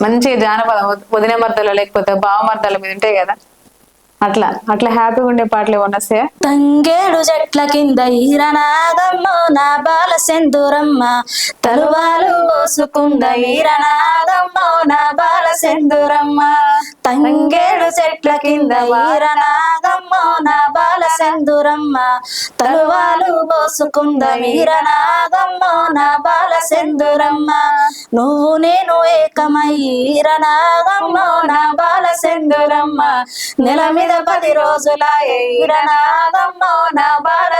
మంచి జానపదం వదిన మర్దలు లేకపోతే బావ మీద ఉంటాయి కదా. అట్లా అట్లా హ్యాపీగా ఉండే పాటలు ఏమన్నా వస్తాయా? తంగేడు చెట్ల కింద ఈరనాగమ్మ నా బాల సెందురమ్మ. తరువాలు పోసుకుంద ఈరనాగమ్మ నా బాల సెందురమ్మ. తంగేడు చెట్ల కింద ఈరనాగమ్మ నా బాల సెందురమ్మ. తరువాలు పోసుకుంద ఈరనాగమ్మ నా బాల సెందురమ్మ. నువ్వు నేను ఏకమై ఈరనాగమ్మ నా బాల సెందురమ్మ నెల మీద పది రోజుల ఈరనాగమ్మ నా బాల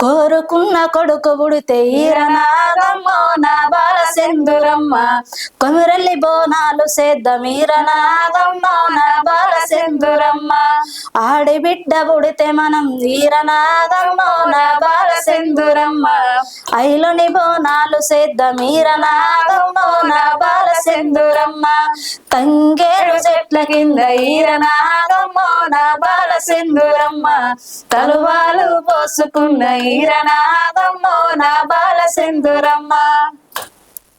కోరుకున్న కొడుకు బుడితే ఈరనాదమ్మో నా బాల సెందురమ్మ కొమిరెల్లి బోనాలు సేద్దాం ఈరనాగమ్మ నా బాల సెందురమ్మ ఆడి బిడ్డ పుడితే మనం ఈరనాదమ్మో నా బాల సెందురమ్మ ఐలోని బోనాలు సేద్దాం ఈరనాగమ్మ నా బాల సెందురమ్మ తంగేడు చెట్ల కింద ఈరనాదమ్మో నా బాల సెందురమ్మ తలువాలు పోసుకున్న నా బాల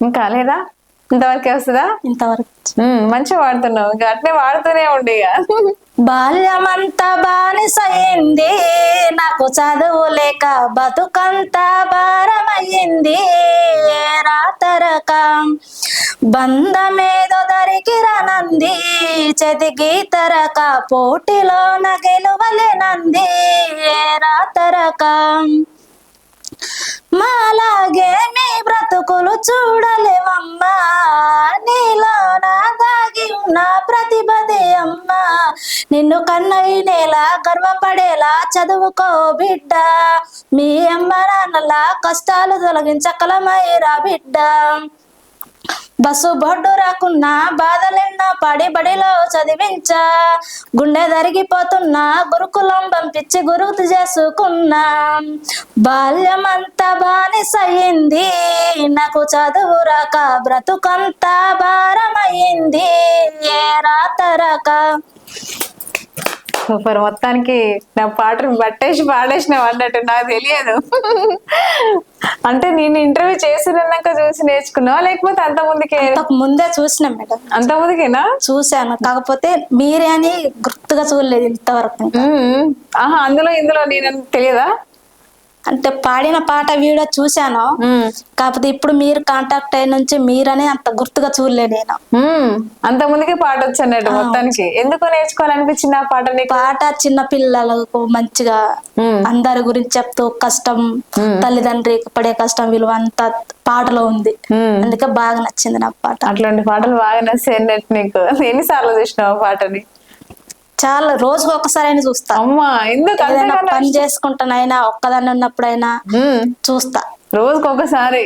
ఇంకా లేదా? ఇంతవరకే వస్తుందా? ఇంతవరకు మంచిగా వాడుతున్నావు. ఇంకా అట్నే వాడుతూనే ఉండి బాల్యమంతా బానిసయింది నాకు చదువు లేక బతుకంతా భారమయ్యింది. రాతరక బంధమేదో దరికి రనంది చెతికి తరక పోటీలో గెలువలేనంది రాతరక మాలాగే మీ బ్రతుకులు చూడలేవమ్మా. నీలో నా దాగి ఉన్న ప్రతిభదే అమ్మా. నిన్ను కన్నయ్య నేల గర్వపడేలా చదువుకో బిడ్డ. మీ అమ్మ నాన్నల కష్టాలు తొలగించకలమైరా బిడ్డ. బస్సు బొడ్డు రాకున్నా బాధలెన్నా పడి బడిలో చదివించా. గుండె దరిగిపోతున్నా గురుకులం పంపించి గురువు చేసుకున్నా. బాల్యమంతా బానిసయింది నాకు చదువు రాక బ్రతుకంతా భారమయ్యింది. ఏ రాత రాక సూపర్ మొత్తానికి నా పాటను పట్టేసి పాడేసినావు అన్నట్టు నాకు తెలియదు. అంటే నేను ఇంటర్వ్యూ చేసినాక చూసి నేర్చుకున్నావా? లేకపోతే అంత ముందుకే? ముందే చూసిన మేడం. అంత ముందుకేనా? చూశాను. కాకపోతే మీరే అని గుర్తుగా చూడలేదు ఇంతవరకు. ఆహా అందులో ఇందులో నేను తెలియదా? అంటే పాడిన పాట వీడియో చూశాను. కాకపోతే ఇప్పుడు మీరు కాంటాక్ట్ అయిన నుంచి మీరనే అంత గుర్తుగా చూడలే నేను. అంత ముందుకే పాట వచ్చు అన్నట్టు మొత్తానికి. ఎందుకు నేర్చుకోవాలనిపించింది ఆ పాట పాట చిన్న పిల్లలకు మంచిగా. అందరి గురించి చెప్తూ కష్టం తల్లిదండ్రికి పడే కష్టం విలువ అంతా పాటలో ఉంది. అందుకే బాగా నచ్చింది నాకు పాట. అట్లాంటి పాటలు బాగా నచ్చాయి నీకు. ఎన్నిసార్లు చూసినావు ఆ పాటని? చాలా రోజుకు ఒక్కసారి అయినా చూస్తా. అమ్మా ఎందుకు ఏదైనా పని చేసుకుంటానైనా ఒక్కదాన్ని ఉన్నప్పుడైనా. చూస్తా. రోజుకి ఒకసారి.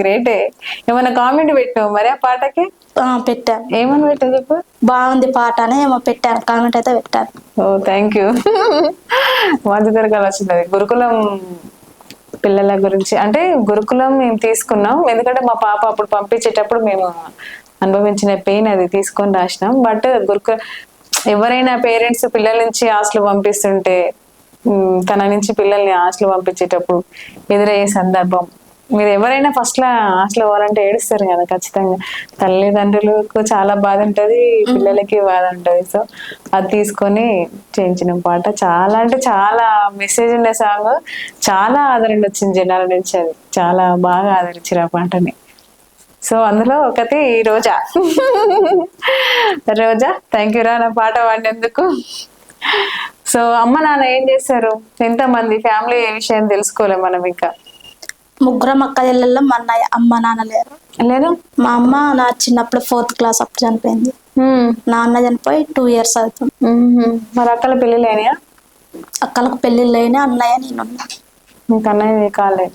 గ్రేటే. ఏమైనా కామెంట్ పెట్టావు మరి ఆ పాటకి? పెట్టాను ఏమని పెట్టావు చెప్పు? బాగుంది పాట అని ఏమో పెట్టాను కామెంట్ అయితే పెట్టాను ఓ థ్యాంక్ యూ. మంచి తరగతి వచ్చింది. గురుకులం పిల్లల గురించి. అంటే గురుకులం మేము తీసుకున్నాం. ఎందుకంటే మా పాప అప్పుడు పంపించేటప్పుడు మేము అనుభవించిన పెయిన్ అది తీసుకొని రాసినాం. బట్ గురుకుల ఎవరైనా పేరెంట్స్ పిల్లల నుంచి హాస్టల్ పంపిస్తుంటే తన నుంచి పిల్లల్ని హాస్టల్ పంపించేటప్పుడు ఎదురయ్యే సందర్భం. మీరు ఎవరైనా ఫస్ట్ లా హాస్టల్ పోవాలంటే ఏడుస్తారు కదా ఖచ్చితంగా. తల్లిదండ్రులకు చాలా బాధ ఉంటది పిల్లలకి బాధ ఉంటది. సో అది తీసుకొని చేయించిన పాట చాలా అంటే చాలా మెసేజ్ ఉన్న సాంగ్ చాలా ఆదరణ వచ్చింది జనాల నుంచి అది. చాలా బాగా ఆదరించారు ఆ పాటని. సో అందులో ఒకటి రోజా. రోజా థ్యాంక్ యూ రా నా పాట పాడినందుకు. సో అమ్మ నాన్న ఏం చేస్తారు ఎంతమంది? ఫ్యామిలీ విషయం తెలుసుకోలేం మనం ఇంకా. ముగ్గురం అక్క చెల్లెళ్ళం మా అన్నయ్య అమ్మ నాన్న లేరు. లేదు మా అమ్మ నా చిన్నప్పుడు ఫోర్త్ క్లాస్ అప్పుడు చనిపోయింది. నాన్న చనిపోయి టూ ఇయర్స్ అవుతుంది. మరి అక్కల పెళ్ళిలేనియా అక్కలకు పెళ్ళిళ్ళు అయినా అన్నయ్య నేనున్నా. ఇంకా అన్నయ్య కాలేదు.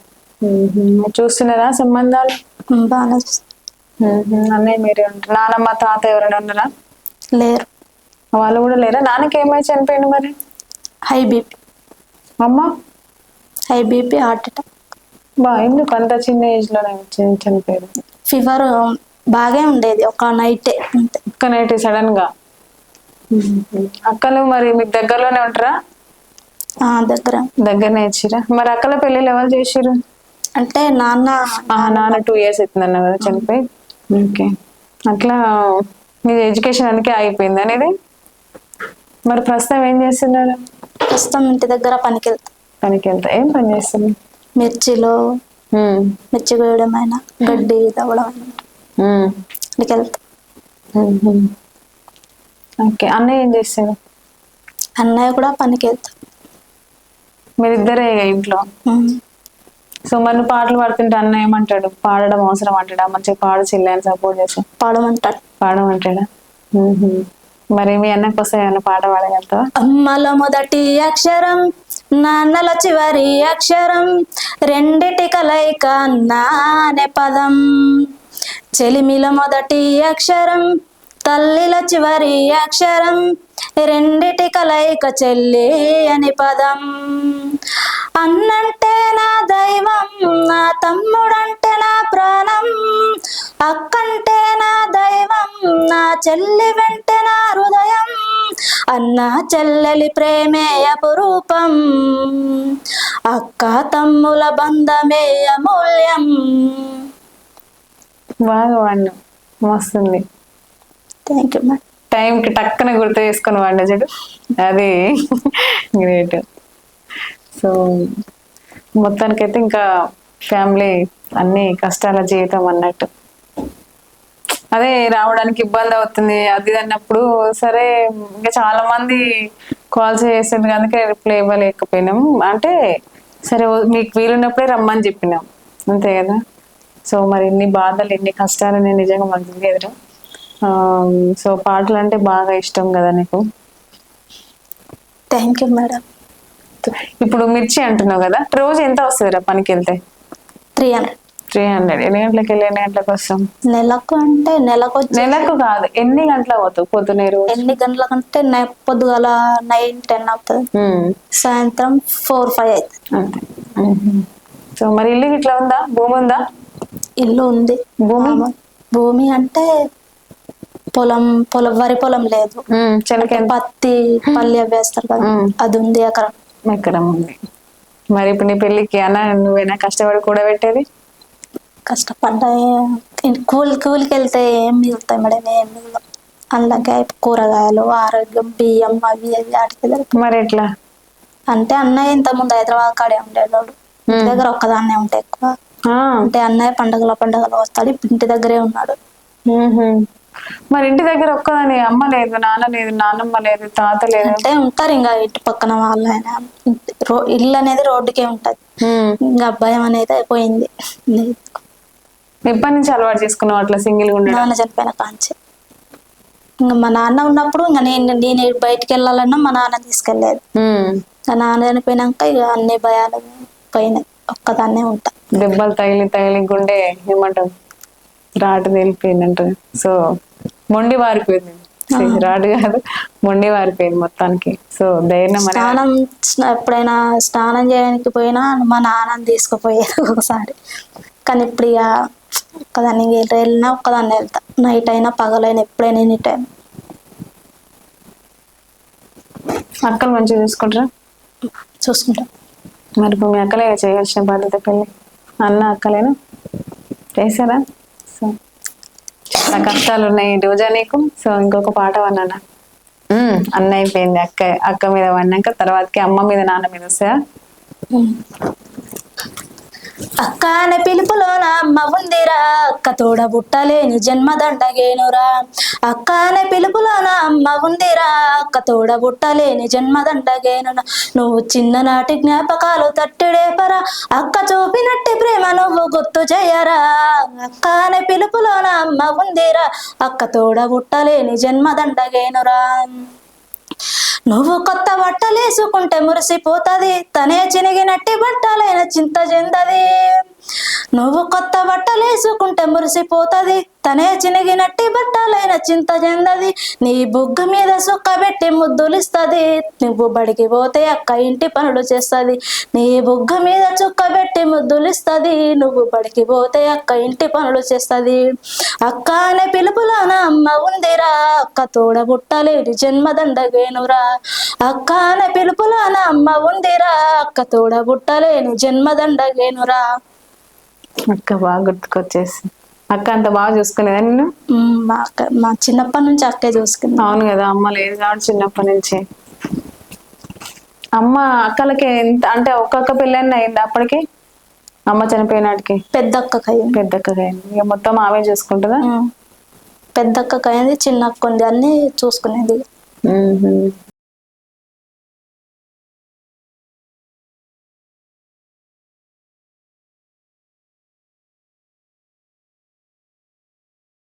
చూస్తున్నారా సంబంధాలు? బాగానే. మ్మ్. అన్నయ్య మీరే ఉంటారు నానమ్మ తాత ఎవరైనా ఉన్నారా? లేరు. వాళ్ళు కూడా లేరా? నాన్నకి ఏమై చనిపోయింది మరి? High BP. అమ్మ? High BP heart attack. బా ఎందుకు అంత చిన్న ఏజ్లోనే చని- చనిపోయారు? ఫీవర్ బాగా ఉండేది ఒక నైటే అంతే. ఒక్క నైట్ సడన్గా అక్కలు మరి మీకు దగ్గరలోనే ఉంటారా? ఆ, దగ్గర. దగ్గరనే ఇచ్చిరా? మరి అక్కల పెళ్ళిళ్ళు ఎవరు చేసిరు అంటే నాన్న నాన్న టూ ఇయర్స్ అవుతుంది అన్న కదా చనిపోయి? ఓకే. అట్లా మీ ఎడ్యుకేషన్ అందుకే ఆగిపోయింది అనేది? మరి ప్రస్తుతం ఏం చేస్తున్నారు? ప్రస్తుతం ఇంటి దగ్గర పనికి వెళ్తా పనికి వెళ్తా ఏం పని చేస్తున్నారు? మిర్చిలో మిర్చి వేయడం అయినా గడ్డి తవ్వడం అయినా. పనికి వెళ్తా. ఓకే. అన్నయ్య ఏం చేస్తారు? అన్నయ్య కూడా పనికి వెళ్తా మీరిద్దరే ఇంట్లో. సో మరి పాటలు పాడుతుంటే అన్న ఏమంటాడు? పాడడం అవసరం అంటాడా? మంచిగా పాడు చెల్లని సపోర్ట్ చేసి. పాడమంటాడు. పాడమంటాడా. మరి మీ అన్నకు వస్తాయి? ఏమన్నా పాట పాడగలుగుతావా? అమ్మలో మొదటి అక్షరం నాన్నల చివరి అక్షరం రెండిటి కలయిక నానే పదం. చెలిమిల మొదటి అక్షరం తల్లిల చివరి అక్షరం రెండిటి కలయిక చెల్లి అని పదం. అన్నంటే నా దైవం నా తమ్ముడంటే నా ప్రాణం. అక్కంటే నా దైవం నా చెల్లి వెంటే నా హృదయం. అన్న చెల్లెలి ప్రేమే అపురూపం. అక్క తమ్ముల బంధమే అమూల్యం. బాగా వాడిను మస్తుంది. థ్యాంక్ యూ టైంకి టక్కన గుర్తు చేసుకుని వాడిన చెడు అది గ్రేట్. సో మొత్తానికైతే ఇంకా ఫ్యామిలీ అన్ని కష్టాల జీవితం అన్నట్టు. అదే రావడానికి ఇబ్బంది అవుతుంది అది అన్నప్పుడు సరే ఇంకా చాలా మంది కాల్స్ చేసింది అందుకే రిప్లై ఇవ్వలేకపోయినాం. అంటే సరే మీకు వీలున్నప్పుడే రమ్మని చెప్పినాం. అంతే కదా? సో మరి ఎన్ని బాధలు ఎన్ని కష్టాలు నేను నిజంగా మంచిది ఎదురు సో పాటలు అంటే బాగా ఇష్టం కదా నీకు? థ్యాంక్ యూ మేడం ఇప్పుడు మిర్చి అంటున్నావు కదా రోజు ఎంత వస్తుంది రా పనికి వెళ్తే త్రీ హండ్రెడ్. Three hundred. ఎన్ని గంటలకు వెళ్ళి ఎన్ని గంటలకు వస్తాం? నెలకు అంటే నెలకు నెలకు కాదు ఎన్ని గంటలకు పోతావు పొద్దునే రోజు? ఎన్ని గంటలకంటే నై- పొద్దుగాల నైన్ టెన్ అవుతుంది. సాయంత్రం ఫోర్ ఫైవ్ అవుతుంది. అంతే. సో మరి ఇల్లు ఇట్లా ఉందా? భూమి ఉందా? ఇల్లు ఉంది. భూమి? భూమి అంటే పొలం పొలం వరి పొలం లేదు. పత్తి పల్లి వేస్తారు కదా. అది ఉంది అక్కడ ఎకరం ఉంది. మరి ఇప్పుడు నీ పెళ్ళికి అన్న నువ్వేనా కష్టపడి కూడా పెట్టేది? కష్టపడ్డా కూలి కూలికి వెళ్తే ఏం మిగులుతాయి మేడం ఏం మిగులు అందుకే కూరగాయలు ఆరోగ్యం బియ్యం అవి అవి వాటికి. మరి ఎట్లా? అంటే అన్నయ్య ఇంత ముందు హైదరాబాద్ కాడే ఉండేవాడు ఇంటి దగ్గర ఒక్కదాన్నే ఉంటాయి ఎక్కువ. అంటే అన్నయ్య పండగల పండగలు వస్తాడు ఇప్పుడు ఇంటి దగ్గరే ఉన్నాడు. మరి ఇంటి దగ్గర ఒక్కదాని అమ్మ లేదు నాన్న లేదు నాన్నమ్మ లేదు తాత లేదు. అంటే ఉంటారు ఇంకా ఇటు పక్కన వాళ్ళైనా ఇంటి- రో- ఇల్లు అనేది రోడ్డుకే ఉంటది. ఇంకా భయం అనేది అయిపోయింది. ఎప్పటి నుంచి అలవాటు చేసుకున్నావు అట్లా సింగిల్గా నాన్న చనిపోయిన కాంచి. ఇంకా మా నాన్న ఉన్నప్పుడు ఇంకా నేను నేను బయటికి వెళ్ళాలన్నా మా నాన్న తీసుకెళ్ళలేదు ఉమ్. ఇంకా నాన్న చనిపోయినాక ఇక అన్ని భయాలు పోయినాయి. ఒక్కదాన్నే ఉంటా. దెబ్బలు తగిలి తగిలి గుండె ఏమంటావు రాటు తేలిపోయిందంట. సో మొండి వారిపోయింది. రాటు కాదు. మొండి వారిపోయింది మొత్తానికి. సో ధైర్యం స్నానం స్న- ఎప్పుడైనా స్నానం చేయడానికి పోయినా మా నాన్నని తీసుకుపోయేది ఒకసారి. కానీ ఇప్పుడు ఇక ఒక్కదాన్ని వెళ్ళినా ఒక్కదాన్ని వెళ్తా నైట్ అయినా పగలైనా ఎప్పుడైనా ఎనీ టైం అక్కలు మంచిగా చూసుకుంటారా? చూసుకుంటాం. మరి ఇప్పుడు మీ అక్కలే చేయాల్సిన బాధ్యత పెళ్ళి. అన్న అక్కలేను? చేశారా? సో చాలా కష్టాలు ఉన్నాయి రోజా నీకు? సో ఇంకొక పాట వన్నానా? అన్న అయిపోయింది అక్క అక్క మీద పడినాక తర్వాతకి అమ్మ మీద నాన్న మీద వస్తాయా? అక్క అనే పిలుపులోన అమ్మ ఉందిరా అక్క తోడ బుట్టలేని జన్మదండగేనురా. అక్క అనే పిలుపులోన అమ్మ ఉందిరా అక్క తోడ బుట్టలేని జన్మదండగేను నువ్వు చిన్ననాటి జ్ఞాపకాలు తట్టిడేపరా. అక్క చూపినట్టి ప్రేమ నువ్వు గుర్తు చేయరా. అక్క అనే పిలుపులోన అమ్మ ఉందిరా అక్క తోడ బుట్టలేని జన్మదండగేనురా. నువ్వు కొత్త బట్టలేసుకుంటే మురిసిపోతుంది. తనే చినిగినట్టి బట్టలైన చింత చెందది. నువ్వు కొత్త బట్టలేసుకుంటే మురిసిపోతది. తనే చినిగినట్టి బట్టలైన చింత చెందది. నీ బుగ్గ మీద సుక్క పెట్టి ముద్దులిస్తది. నువ్వు బడికి పోతే అక్క ఇంటి పనులు చేస్తది. నీ బుగ్గ మీద చుక్క పెట్టి ముద్దులిస్తది. నువ్వు బడికి పోతే అక్క ఇంటి పనులు చేస్తది. అక్క అనే పిలుపులోన అమ్మ ఉందిరా. అక్క తోడ బుట్టలేని జన్మదండగేనురా అక్క అనే పిలుపులోన అమ్మ ఉందిరా. అక్క తోడ బుట్టలేని జన్మదండగేనురా అక్క బాగా గుర్తుకొచ్చేసి అక్క అంత బాగా చూసుకునేదా నిన్ను? ఉమ్, మా అక్క మా చిన్నప్పటి నుంచి అక్కే చూసుకుంది. అవును కదా అమ్మ లేదు కాబట్టి చిన్నప్పటి నుంచి. అమ్మ అక్కలకి ఎంత అంటే ఒక్కొక్క పెళ్ళైనా అయింది అప్పటికి? అమ్మ చనిపోయినాటికి పెద్ద అక్కకి అయింది పెద్ద అక్కకి అయింది ఇక మొత్తం ఆమె చూసుకుంటుందా. పెద్ద అక్కకి అయింది చిన్న అక్క ఉంది అన్ని చూసుకునేది.